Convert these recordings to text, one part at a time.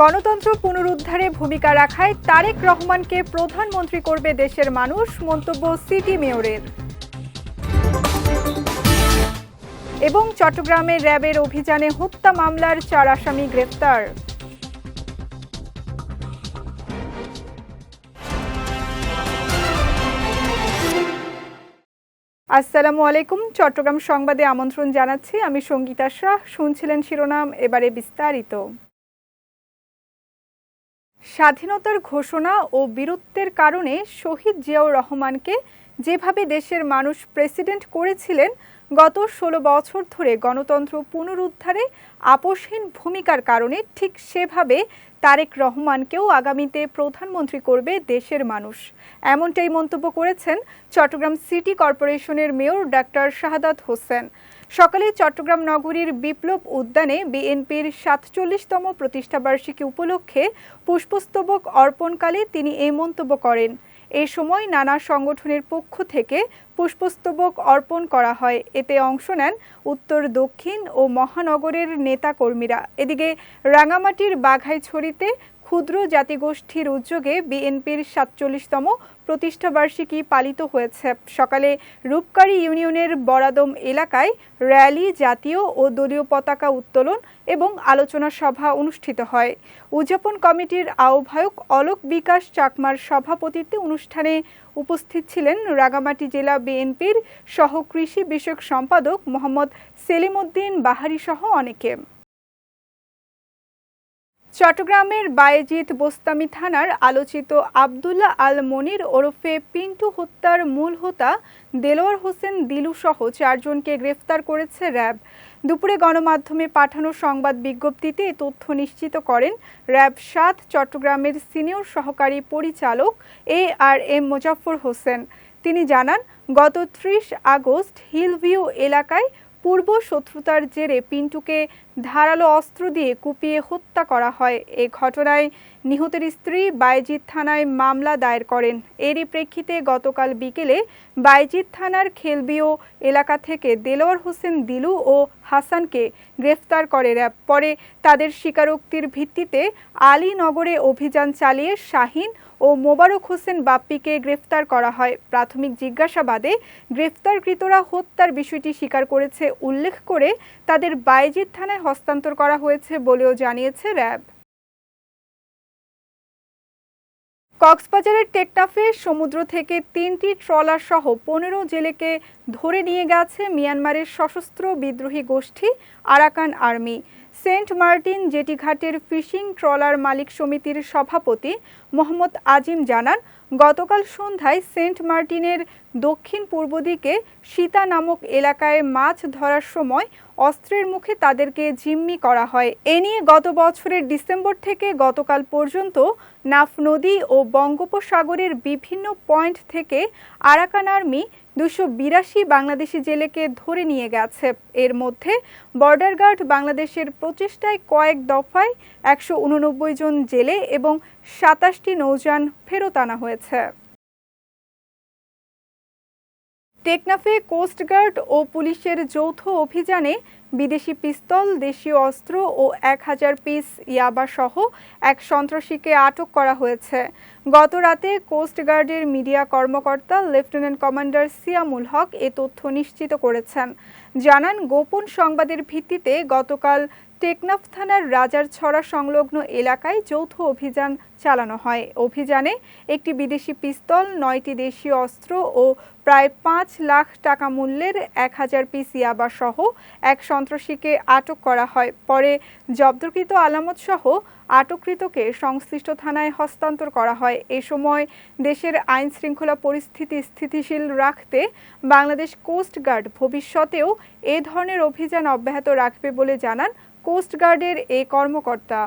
গণতন্ত্র পুনরুদ্ধারে ভূমিকা রাখায় তারেক রহমানকে প্রধানমন্ত্রী করবে দেশের মানুষ, মন্তব্য সিটি মেয়রের। এবং চট্টগ্রামে র্যাবের অভিযানে হত্যা মামলার চার আসামি গ্রেফতার। আসসালামু আলাইকুম। চট্টগ্রাম সংবাদে আমন্ত্রণ জানাচ্ছি। আমি সঙ্গীতা শাহ। শুনছিলেন শিরোনাম, এবারে বিস্তারিত। স্বাধীনতার ঘোষণা ও বীরত্বের কারণে শহীদ জিয়াউর রহমানকে যেভাবে দেশের মানুষ প্রেসিডেন্ট করেছিলেন, গত ষোলো বছর ধরে গণতন্ত্র পুনরুদ্ধারে আপোষহীন ভূমিকার কারণে ঠিক সেভাবে তারেক রহমানকেও আগামীতে প্রধানমন্ত্রী করবে দেশের মানুষ। এমনটাই মন্তব্য করেছেন চট্টগ্রাম সিটি কর্পোরেশনের মেয়র ডাক্তার শাহাদাত হোসেন। সকালে চট্টগ্রাম নগরীর বিপ্লব উদ্যানে বিএনপির সাতচল্লিশতম প্রতিষ্ঠাবার্ষিকী উপলক্ষে পুষ্পস্তবক অর্পণকালে তিনি এই মন্তব্য করেন। এ সময় নানা সংগঠনের পক্ষ থেকে পুষ্পস্তবক অর্পণ করা হয়। এতে অংশ নেন উত্তর, দক্ষিণ ও মহানগরের নেতাকর্মীরা। এদিকে রাঙামাটির বাঘাইছড়িতে ক্ষুদ্র জাতিগোষ্ঠীর উদ্যোগে বিএনপির সাতচল্লিশতম প্রতিষ্ঠাবার্ষিকী পালিত হয়েছে। সকালে রূপকারী ইউনিয়নের বরাদম এলাকায় র্যালি, জাতীয় ও দলীয় পতাকা উত্তোলন এবং আলোচনা সভা অনুষ্ঠিত হয়। উদযাপন কমিটির আহ্বায়ক অলোক বিকাশ চাকমার সভাপতিত্বে অনুষ্ঠানে উপস্থিত ছিলেন রাগামাটি জেলা বিএনপির সহ কৃষি বিষয়ক সম্পাদক মোহাম্মদ সেলিম উদ্দিন বাহারি সহ অনেকে। চট্টগ্রামের বায়েজিদ বোস্তামি থানার আলোচিত আবদুল্লাহ আল মনির ওরফে পিন্টু হত্যার মূল হোতা দেলোয়ার হোসেন দিলু সহ চারজনকে গ্রেফতার করেছে র্যাব। দুপুরে গণমাধ্যমে পাঠানো সংবাদ বিজ্ঞপ্তিতে এ তথ্য নিশ্চিত করেন র্যাব সাত চট্টগ্রামের সিনিয়র সহকারী পরিচালক A R M Mozaffar Hossain. তিনি জানান, গত ত্রিশ আগস্ট হিলভিউ এলাকায় পূর্ব শত্রুতার জেরে পিন্টুকে ধারালো অস্ত্র দিয়ে কুপিয়ে হত্যা করা হয়। এ ঘটনায় নিহতের স্ত্রী বাইজিৎ থানায় মামলা দায়ের করেন। এরই প্রেক্ষিতে গতকাল বিকেলে বাইজিৎ থানার খেলবিও এলাকা থেকে দেলোয়ার হোসেন দিলু ও হাসানকে গ্রেফতার করে র্যাব। পরে তাদের স্বীকারোক্তির ভিত্তিতে আলীনগরে অভিযান চালিয়ে শাহিন ও মোবারক হোসেন বাপ্পিকে গ্রেফতার করা হয়। প্রাথমিক জিজ্ঞাসাবাদে গ্রেফতারকৃতরা হত্যার বিষয়টি স্বীকার করেছে। উল্লেখ করে তাদের বাইজিৎ থানায় হস্তান্তর করা হয়েছে বলেও জানিয়েছে র্যাব। কক্সবাজারের টেকটাফে সমুদ্র থেকে তিনটি ট্রলার সহ পনেরো জেলেকে ধরে নিয়ে গেছে মিয়ানমারের সশস্ত্র বিদ্রোহী গোষ্ঠী আরাকান আর্মি। সেন্ট মার্টিন জেটিঘাটের ফিশিং ট্রলার মালিক সমিতির সভাপতি মোহাম্মদ আজিম জানান, গতকাল সন্ধ্যায় সেন্ট মার্টিনের দক্ষিণ পূর্ব দিকে সীতা নামক এলাকায় মাছ ধরার সময় অস্ত্রের মুখে তাদেরকে জিম্মি করা হয়। এ নিয়ে গত বছরের ডিসেম্বর থেকে গতকাল পর্যন্ত নাফ নদী ও বঙ্গোপসাগরের বিভিন্ন পয়েন্ট থেকে আরাকান আর্মি দুশো বিরাশি বাংলাদেশি জেলেকে ধরে নিয়ে গেছে। এর মধ্যে বর্ডার গার্ড বাংলাদেশের প্রচেষ্টায় কয়েক দফায় একশো উননব্বই জন জেলে এবং সাতাশটি নৌযান ফেরত আনা হয়েছে। টেকনাফে কোস্টগার্ড ও পুলিশের যৌথ অভিযানে বিদেশি পিস্তল, দেশীয় অস্ত্র ও এক হাজার পিস ইয়াবাসহ এক সন্ত্রাসীকে আটক করা হয়েছে। গত রাতে কোস্টগার্ডের মিডিয়া কর্মকর্তা লেফটেন্যান্ট কমান্ডার সিয়ামুল হক এ তথ্য নিশ্চিত করেছেন। জানান, গোপন সংবাদের ভিত্তিতে গতকাল টেকনাফ থানার রাজার ছড়া সংলগ্ন এলাকায় যৌথ অভিযান চালানো হয়। অভিযানে একটি বিদেশি পিস্তল, নয়টি দেশীয় অস্ত্র ও প্রায় পাঁচ লাখ টাকা মূল্যের এক হাজার পিস ইয়াবা সহ এক সন্ত্রাসীকে আটক করা হয়। পরে জব্দকৃত আলামত সহ আটককৃতকে সংশ্লিষ্ট থানায় হস্তান্তর করা হয়। এ সময় দেশের আইন শৃঙ্খলা পরিস্থিতি স্থিতিশীল রাখতে বাংলাদেশ কোস্টগার্ড ভবিষ্যতেও এ ধরনের অভিযান অব্যাহত রাখবে বলে জানান কোস্টগার্ডের এ কর্মকর্তা।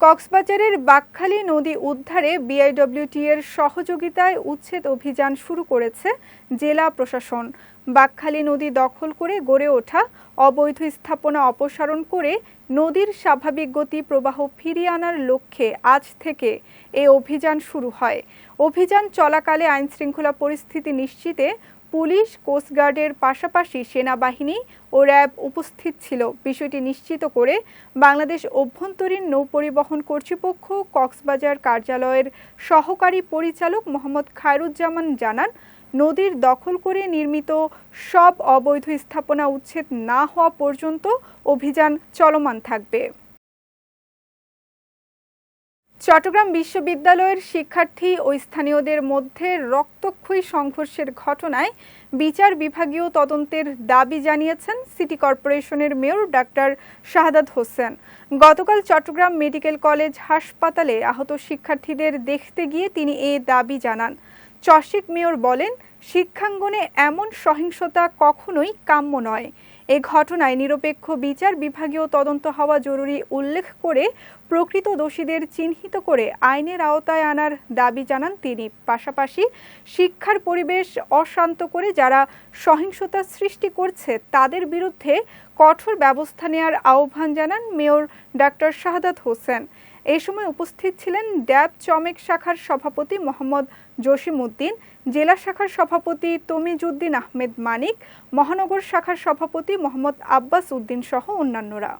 কক্সবাজারের বাকখালী নদী উদ্ধারে বিআইডব্লিউটি এর সহযোগিতায় উচ্ছেদ অভিযান শুরু করেছে জেলা প্রশাসন। বাকখালী নদী দখল করে গড়ে ওঠা অবৈধ স্থাপনা অপসারণ করে নদীর স্বাভাবিক গতি প্রবাহ ফিরিয়ে আনার লক্ষ্যে আজ থেকে এ অভিযান শুরু হয়। অভিযান চলাকালে আইনশৃঙ্খলা পরিস্থিতি নিশ্চিতে পুলিশ কোস্টগার্ডের পাশাপাশি সেনাবাহিনী ও র্যাব উপস্থিত ছিল। বিষয়টি নিশ্চিত করে বাংলাদেশ অভ্যন্তরীণ নৌপরিবহন কর্তৃপক্ষ, কক্সবাজার কার্যালয়ের সহকারী পরিচালক মোহাম্মদ খায়রুজ্জামান জানান, নদীর দখল করে নির্মিত সব অবৈধ স্থাপনা উচ্ছেদ না হওয়া পর্যন্ত অভিযান চলমান থাকবে। চট্টগ্রাম বিশ্ববিদ্যালয়ের শিক্ষার্থী ও স্থানীয়দের মধ্যে রক্তক্ষয়ী সংঘর্ষের ঘটনায় বিচার বিভাগীয় তদন্তের দাবি জানিয়েছেন সিটি কর্পোরেশনের মেয়র ডাক্তার শাহাদাত হোসেন। গতকাল চট্টগ্রাম মেডিকেল কলেজ হাসপাতালে আহত শিক্ষার্থীদের দেখতে গিয়ে তিনি এ দাবি জানান। চশিক মেয়র বলেন, শিক্ষাঙ্গনে এমন সহিংসতা কখনোই কাম্য নয়। এ ঘটনায় নিরপেক্ষ বিচার বিভাগীয় তদন্ত হওয়া জরুরি উল্লেখ করে প্রকৃত দোষীদের চিহ্নিত করে আইনের আওতায় আনার দাবি জানান তিনি। পাশাপাশি শিক্ষার পরিবেশ অশান্ত করে যারা সহিংসতা সৃষ্টি করছে তাদের বিরুদ্ধে কঠোর ব্যবস্থা নেওয়ার আহ্বান জানান মেয়র ডাক্তার শাহাদাত হোসেন। এই সময় উপস্থিত ছিলেন ড্যাব চমেক শাখার সভাপতি মোহাম্মদ জসিমউদ্দিন জেলা শাখার সভাপতি তমিজুদ্দিন আহমেদ মানিক, মহানগর শাখার সভাপতি মোহাম্মদ আব্বাস উদ্দিন সহ অন্যান্যরা।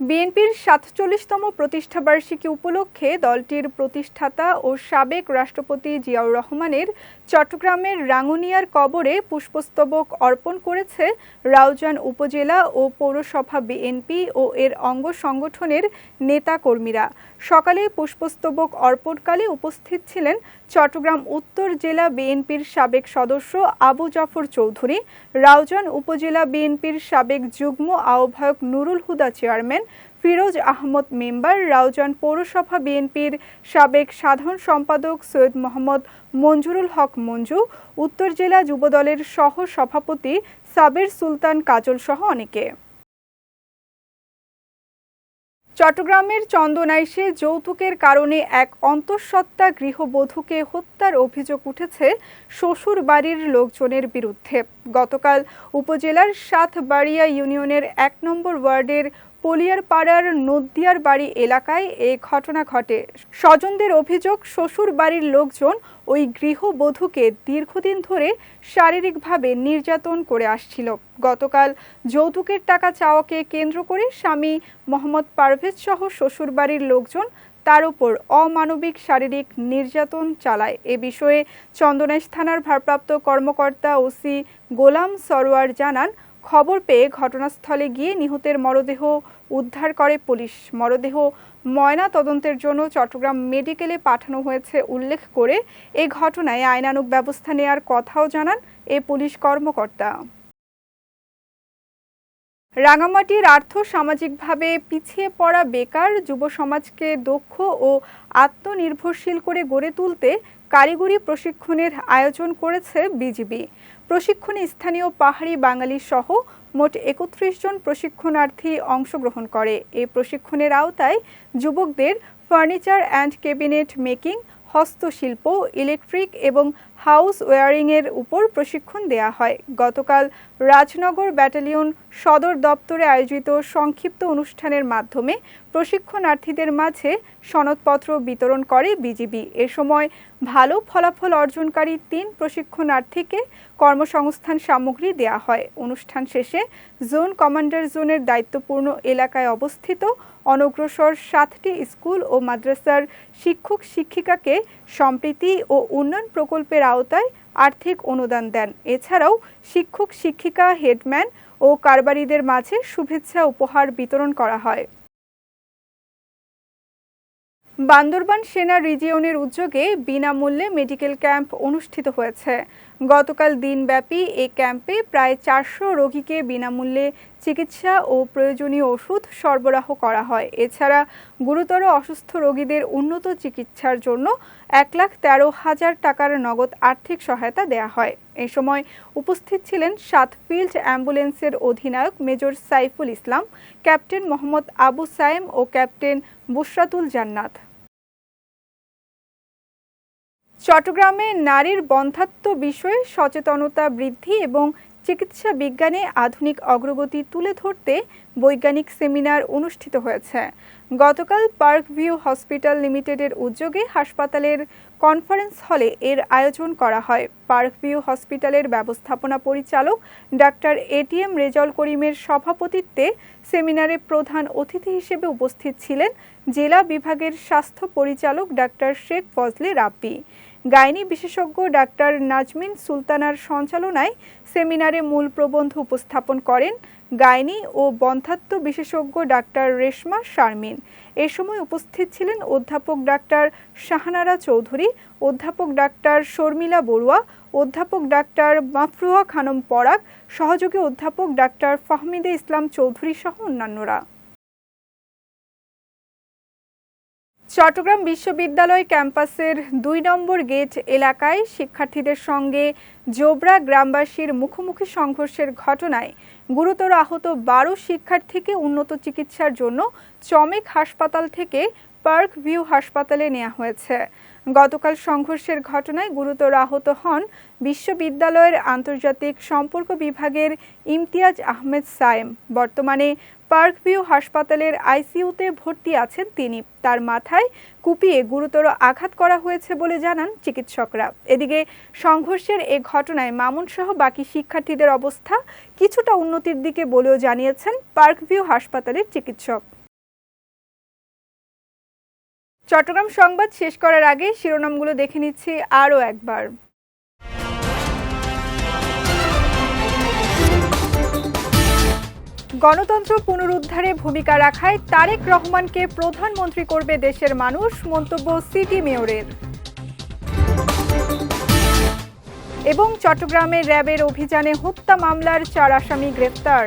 বিএনপির সাতচল্লিশতম প্রতিষ্ঠাবার্ষিকী উপলক্ষে দলটির প্রতিষ্ঠাতা ও সাবেক রাষ্ট্রপতি জিয়াউর রহমানের চট্টগ্রামের রাঙ্গুনিয়ার কবরে পুষ্পস্তবক অর্পণ করেছে রাউজান উপজেলা ও পৌরসভা বিএনপি ও এর অঙ্গ সংগঠনের নেতাকর্মীরা। সকালে পুষ্পস্তবক অর্পণকালে উপস্থিত ছিলেন চট্টগ্রাম উত্তর জেলা বিএনপির সাবেক সদস্য আবু জাফর চৌধুরী, রাউজান উপজেলা বিএনপির সাবেক যুগ্ম আহ্বায়ক নুরুল হুদা চেয়ারম্যান ফিরোজ আহমদ মেম্বার, রাউজান পৌরসভা বিএনপির সাবেক সাধারণ সম্পাদক সৈয়দ মোহাম্মদ মঞ্জুরুল হক মঞ্জু, উত্তর জেলা যুবদলের সহ সভাপতি সাবের সুলতান কাজল সহ অনেকে। চট্টগ্রামের চন্দনাইশে যৌতুকের কারণে এক অন্তঃসত্ত্বা গৃহবধূকে হত্যার অভিযোগ উঠেছে শ্বশুর বাড়ির লোকজনের বিরুদ্ধে। গতকাল উপজেলার সাতবাড়িয়া ইউনিয়নের এক নম্বর ওয়ার্ডের পলিয়ার পাড়ার নদিয়ার বাড়ি এলাকায় এ ঘটনা ঘটে। স্বজনদের অভিযোগ, শ্বশুর বাড়ির লোকজন ওই গৃহবধূকে দীর্ঘদিন ধরে শারীরিকভাবে নির্যাতন করে আসছিল। গতকাল যৌতুকের টাকা চাওয়াকে কেন্দ্র করে স্বামী মোহাম্মদ পারভেজ সহ শ্বশুর বাড়ির লোকজন তার উপর অমানবিক শারীরিক নির্যাতন চালায়। এ বিষয়ে চন্দনাইশ থানার ভারপ্রাপ্ত কর্মকর্তা ওসি গোলাম সরোয়ার জানান খবর পেয়ে ঘটনাস্থলে গিয়ে নিহতের মরদেহ উদ্ধার করে পুলিশ। মরদেহ ময়না তদন্তের জন্য চট্টগ্রাম মেডিকেলে পাঠানো হয়েছে উল্লেখ করে এ ঘটনায় আইনানুগ ব্যবস্থা নেয়ার কথাও জানান এ পুলিশ কর্মকর্তা। রাঙামাটির আর্থ সামাজিকভাবে পিছিয়ে পড়া বেকার যুব সমাজকে দক্ষ ও আত্মনির্ভরশীল করে গড়ে তুলতে কারিগরি প্রশিক্ষণের আয়োজন করেছে বিজিবি। প্রশিক্ষণে স্থানীয় পাহাড়ি বাঙালি সহ মোট একত্রিশ জন প্রশিক্ষণার্থী অংশগ্রহণ করে। এই প্রশিক্ষণের আওতায় যুবকদের ফার্নিচার অ্যান্ড ক্যাবিনেট মেকিং, হস্তশিল্প, ইলেকট্রিক এবং হাউস ওয়ারিংয়ের উপর প্রশিক্ষণ দেয়া হয়। গতকাল রাজনগর ব্যাটালিয়ন সদর দপ্তরে আয়োজিত সংক্ষিপ্ত অনুষ্ঠানের মাধ্যমে প্রশিক্ষণার্থীদের মাঝে সনদপত্র বিতরণ করে বিজিবি। এ সময় ভালো ফলাফল অর্জনকারী তিন প্রশিক্ষণার্থীকে কর্মসংস্থান সামগ্রী দেয়া হয়। অনুষ্ঠান শেষে জোন কমান্ডার জোনের দায়িত্বপূর্ণ এলাকায় অবস্থিত অনগ্রসর সাতটি স্কুল ও মাদ্রাসার শিক্ষক শিক্ষিকাকে সম্প্রীতি ও উন্নয়ন প্রকল্পের আওতায় আর্থিক অনুদান দেন। এছাড়াও শিক্ষক, শিক্ষিকা, হেডম্যান ও কারবারিদের মাঝে শুভেচ্ছা উপহার বিতরণ করা হয়। বান্দরবান সেনা রিজিয়নের উদ্যোগে বিনামূল্যে মেডিকেল ক্যাম্প অনুষ্ঠিত হয়েছে। গতকাল দিনব্যাপী এই ক্যাম্পে প্রায় চারশো রোগীকে বিনামূল্যে চিকিৎসা ও প্রয়োজনীয় ওষুধ সরবরাহ করা হয়। এছাড়া গুরুতর অসুস্থ রোগীদের উন্নত চিকিৎসার জন্য এক লাখ তেরো হাজার টাকার নগদ আর্থিক সহায়তা দেয়া হয়। এ সময় উপস্থিত ছিলেন সাত ফিল্ড অ্যাম্বুলেন্সের অধিনায়ক মেজর সাইফুল ইসলাম, ক্যাপ্টেন মোহাম্মদ আবু সায়েম ও ক্যাপ্টেন বুশরাতুল জান্নাত। চট্টগ্রামে নারীর বন্ধাত্ম বিষয়ে সচেতনতা বৃদ্ধি এবং চিকিৎসা বিজ্ঞানে আধুনিক অগ্রগতি তুলে ধরতে বৈজ্ঞানিক সেমিনার অনুষ্ঠিত হয়েছে। গতকাল পার্ক ভিউ হসপিটাল লিমিটেডের উদ্যোগে হাসপাতালের কনফারেন্স হলে এর আয়োজন করা হয়। পার্ক ভিউ হসপিটালের ব্যবস্থাপনা পরিচালক ডাক্তার এটিএম রেজল করিমের সভাপতিত্বে সেমিনারে প্রধান অতিথি হিসেবে উপস্থিত ছিলেন জেলা বিভাগের স্বাস্থ্য পরিচালক ডাক্তার শেখ ফজলে রাব্বি। গাইনি বিশেষজ্ঞ ডাক্তার নাজমিন সুলতানার সঞ্চালনায় সেমিনারে মূল প্রবন্ধ উপস্থাপন করেন গাইনি ও বন্ধাত্ম বিশেষজ্ঞ ডাক্তার রেশমা শারমিন। এ সময় উপস্থিত ছিলেন অধ্যাপক ডাক্তার শাহানারা চৌধুরী, অধ্যাপক ডাক্তার শর্মিলা বড়ুয়া, অধ্যাপক ডাক্তার মাফরুহা খানম পরাগ, সহযোগী অধ্যাপক ডাক্তার ফাহমিদে ইসলাম চৌধুরী সহ অন্যান্যরা। চট্টগ্রাম বিশ্ববিদ্যালয় ক্যাম্পাসের দুই নম্বর গেট এলাকায় শিক্ষার্থীদের সঙ্গে জোবরা গ্রামবাসীর মুখোমুখি সংঘর্ষের ঘটনায় গুরুতর আহত বারো শিক্ষার্থীকে উন্নত চিকিৎসার জন্য চমেক হাসপাতাল থেকে পার্ক ভিউ হাসপাতালে নেওয়া হয়েছে। গতকাল সংঘর্ষের ঘটনায় গুরুতর আহত হন বিশ্ববিদ্যালয়ের আন্তর্জাতিক সম্পর্ক বিভাগের ইমতিয়াজ আহমেদ সায়েম। বর্তমানে পার্ক ভিউ হাসপাতালের আইসিইউতে ভর্তি আছেন তিনি। তার মাথায় কুপিয়ে গুরুতর আঘাত করা হয়েছে বলে জানান চিকিৎসকরা। এদিকে সংঘর্ষের এ ঘটনায় মামুন সহ বাকি শিক্ষার্থীদের অবস্থা কিছুটা উন্নতির দিকে বলেও জানিয়েছেন পার্ক ভিউ হাসপাতালের চিকিৎসক। চট্টগ্রাম সংবাদ শেষ করার আগে শিরোনামগুলো দেখে নিচ্ছি আরও একবার। গণতন্ত্র পুনরুদ্ধারে ভূমিকা রাখায় তারেক রহমানকে প্রধানমন্ত্রী করবে দেশের মানুষ, মন্তব্য সিটি মেয়রের। এবং চট্টগ্রামের র্যাবের অভিযানে হত্যা মামলার চার আসামি গ্রেফতার।